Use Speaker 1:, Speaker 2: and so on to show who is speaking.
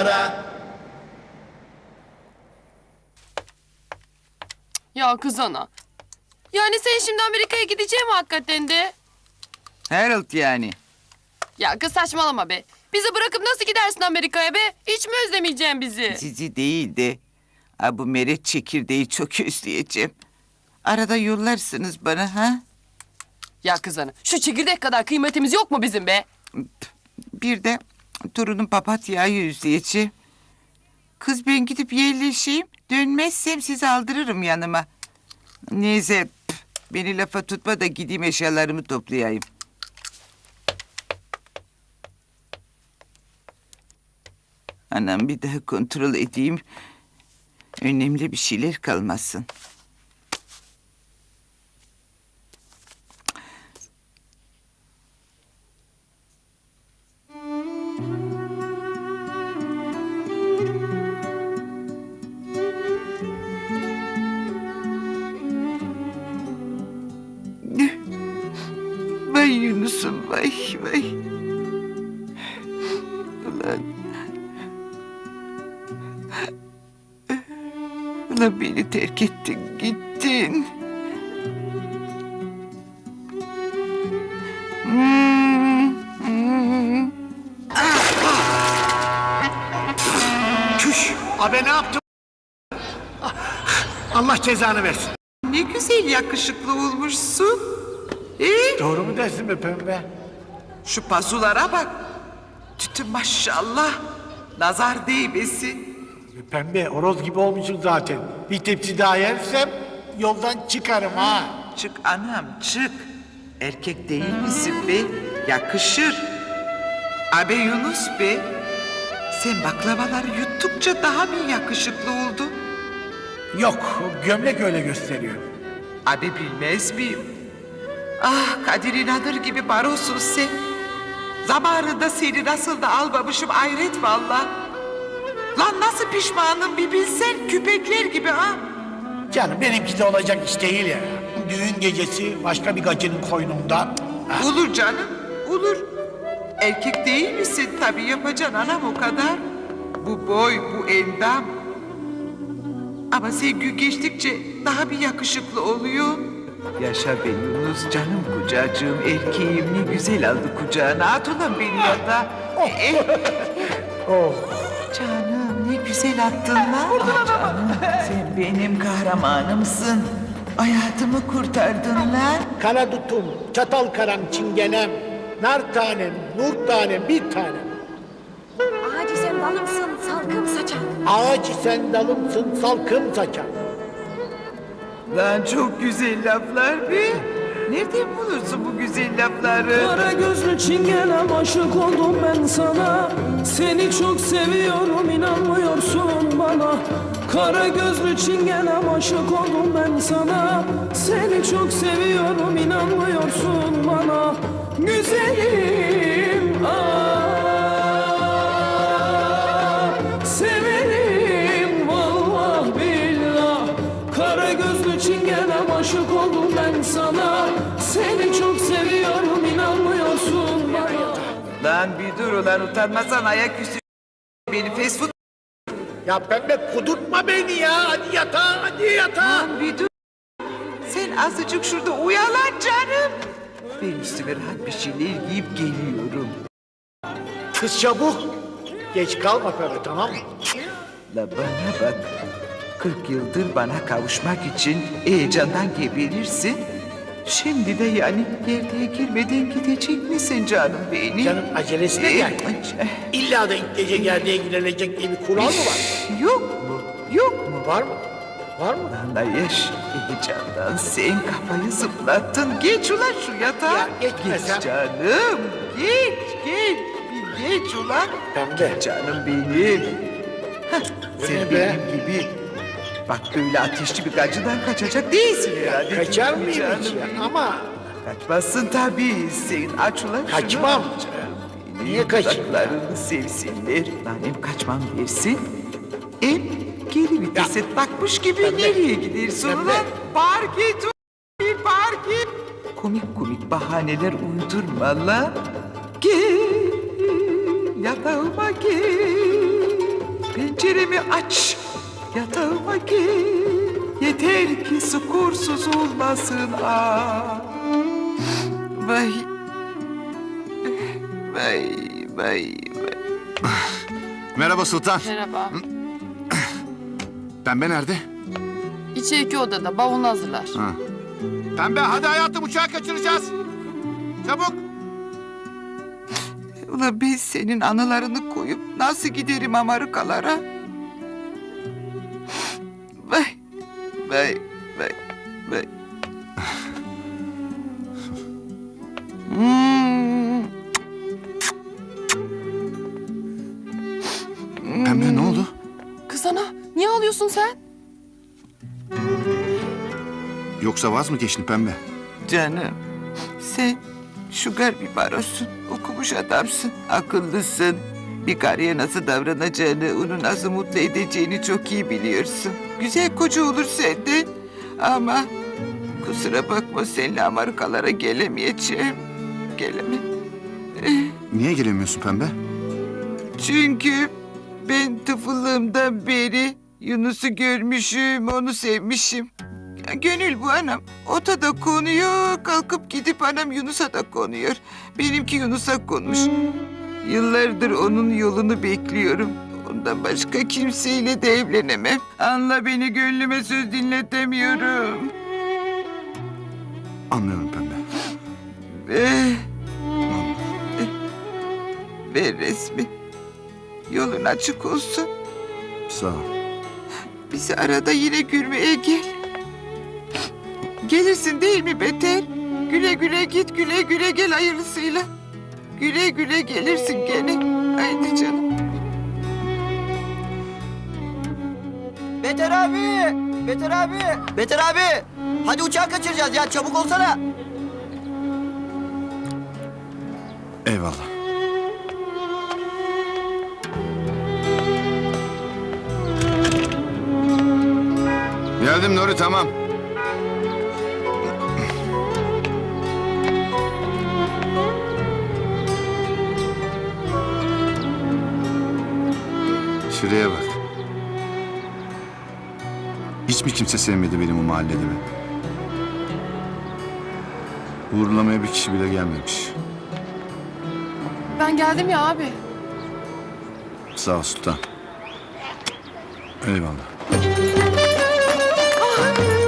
Speaker 1: duvara.
Speaker 2: Ya kız ana. Yani sen şimdi Amerika'ya gideceksin mi hakikaten de?
Speaker 3: Harold yani.
Speaker 2: Ya kız saçmalama be. Bizi bırakıp nasıl gidersin Amerika'ya be? Hiç mi özlemeyeceksin bizi?
Speaker 3: Sizi değil de ha, bu meret çekirdeği çok özleyeceğim. Arada yollarsınız bana ha?
Speaker 2: Ya kız ana şu çekirdek kadar kıymetimiz yok mu bizim be?
Speaker 3: Bir de torunum papatyayı özleyeceğim. Kız ben gidip yerleşeyim. Dönmezsem sizi aldırırım yanıma. Neyse beni lafa tutma da gideyim eşyalarımı toplayayım. Anam bir daha kontrol edeyim. Önemli bir şeyler kalmasın. Vay Yunus'um vay vay. Ulan. Ulan beni terk ettin gittin.
Speaker 1: Küş. Abi ne yaptın? Allah cezanı versin.
Speaker 3: Ne güzel yakışıklı olmuşsun. Ee,
Speaker 1: Doğru mu dersin be pembe?
Speaker 3: şu pazulara bak. Tütü maşallah. Nazar değmesin.
Speaker 1: Pembe horoz gibi olmuşsun zaten. Bir tepsi daha yersem yoldan çıkarım ha.
Speaker 3: Çık anam çık. Erkek değil misin be? Yakışır. Abi Yunus be. Sen baklavaları yuttukça daha mı yakışıklı oldun?
Speaker 1: Yok gömlek öyle gösteriyor.
Speaker 3: Abi bilmez miyim? Ah Kadir inanır gibi barosun sen. Zamanında seni nasıl da almamışım ayret valla. Lan nasıl pişmanım bir bilsen küpekler gibi ha.
Speaker 1: Canım benimki de olacak iş değil ya. Düğün gecesi başka bir gacının koynunda. Ah,
Speaker 3: Olur canım, olur. Erkek değil misin tabii yapacaksın anam o kadar. Bu boy, bu endam. Ama sen gün geçtikçe daha bir yakışıklı oluyor. Yaşa be Yunus canım kucacığım erkeğim ne güzel aldı kucağına at ulan beni yatağa. Eh,
Speaker 1: Oh.
Speaker 3: Canım ne güzel attın lan. Ah canım sen benim kahramanımsın. Hayatımı kurtardın lan.
Speaker 1: Kara dutum, çatal karam, çingenem, nar tanem, nur tanem, bir tanem.
Speaker 4: Ağacı sen balımsın, salkım saçan.
Speaker 1: Ağaç sen dalımsın, salkım saçan.
Speaker 3: Lan çok güzel laflar be. Nereden bulursun bu güzel lafları?
Speaker 5: Kara gözlü çingenem aşık oldum ben sana Seni çok seviyorum inanmıyorsun bana Kara gözlü çingenem aşık oldum ben sana Seni çok seviyorum inanmıyorsun bana
Speaker 3: Lan bir dur ulan utanmasan ayaküstü beni fast food.
Speaker 1: Ya pembe kudurtma beni ya. Hadi yatağa, hadi yatağa.
Speaker 3: Lan bir dur. Sen azıcık şurada uyalan canım. Ben üstüme rahat bir şeyler giyip geliyorum.
Speaker 1: Kız çabuk. Geç kalma pembe tamam mı?
Speaker 3: La bana bak. 40 yıldır bana kavuşmak için heyecandan geberirsin. Şimdi de yani gerdeğe girmeden gidecek misin canım benim?
Speaker 1: Canım acelesine gel.
Speaker 3: Ee,
Speaker 1: İlla da ilk gece gerdeğe girilecek diye bir kural mı var?
Speaker 3: Yok mu? Yok mu?
Speaker 1: Var mı? Var mı?
Speaker 3: Anlayış, heyecandan sen kafayı zıplattın. Geç ulan şu yatağa.
Speaker 1: Ya geçmesem?
Speaker 3: Geç canım. Geç, geç. Bir geç ulan.
Speaker 1: Pembe.
Speaker 3: Geç canım benim. Hah, sen
Speaker 1: be?
Speaker 3: benim gibi bak böyle ateşli bir gacıdan kaçacak değilsin herhalde.
Speaker 1: Kaçar mıyım hiç ya? Ama
Speaker 3: Kaçmazsın tabii. Sen aç ulan şunu.
Speaker 1: Kaçmam. Niye kaçayım?
Speaker 3: dudaklarını sevsinler. Lan hem kaçmam dersin. Hem geri vitese takmış gibi
Speaker 1: Pembe.
Speaker 3: nereye gidersin
Speaker 1: Pembe.
Speaker 3: ulan? Park et bir park et. Komik komik bahaneler uydurma lan. Gel yatağıma gel. penceremi aç. Yatağıma gel. Yeter ki sukursuz olmasın ah. Vay. Vay vay vay.
Speaker 6: Merhaba Sultan.
Speaker 2: Merhaba.
Speaker 6: Pembe nerede?
Speaker 2: İçi iki odada bavulunu hazırlar.
Speaker 6: Ha. Pembe hadi hayatım uçağı kaçıracağız. Çabuk.
Speaker 3: Ulan ben senin anılarını koyup nasıl giderim Amerikalara? Vay, vay, vay. Hmm,
Speaker 6: Pembe ne oldu?
Speaker 2: Kız ana niye ağlıyorsun sen?
Speaker 6: Yoksa vaz mı geçtin Pembe?
Speaker 3: canım, sen şugar bir barosun, okumuş adamsın, akıllısın. Bir karıya nasıl davranacağını, onu nasıl mutlu edeceğini çok iyi biliyorsun. Güzel koca olur senden. Ama kusura bakma seninle Amerikalara gelemeyeceğim. Gelemem.
Speaker 6: Niye gelemiyorsun Pembe?
Speaker 3: Çünkü ben tıfıllığımdan beri Yunus'u görmüşüm, onu sevmişim. Ya Gönül bu anam. Ota da konuyor, kalkıp gidip anam Yunus'a da konuyor. Benimki Yunus'a konmuş. Yıllardır onun yolunu bekliyorum. Ondan başka kimseyle de evlenemem. Anla beni gönlüme söz dinletemiyorum.
Speaker 6: Anlıyorum Pembe.
Speaker 3: Ve... Ver resmi. Yolun açık olsun.
Speaker 6: Sağ ol.
Speaker 3: Bizi arada yine gülmeye gel. Gelirsin değil mi Beter? Güle güle git, güle güle gel hayırlısıyla. Güle güle gelirsin gene. Haydi canım.
Speaker 7: Beter abi! Beter abi! Beter abi! Hadi uçağı kaçıracağız ya çabuk olsana.
Speaker 6: Eyvallah. Geldim Nuri tamam. Şuraya bak. Hiç mi kimse sevmedi benim o mahallede mi? Uğurlamaya bir kişi bile gelmemiş.
Speaker 2: Ben geldim ya abi.
Speaker 6: Sağ ol Sultan. Eyvallah.
Speaker 2: Ah,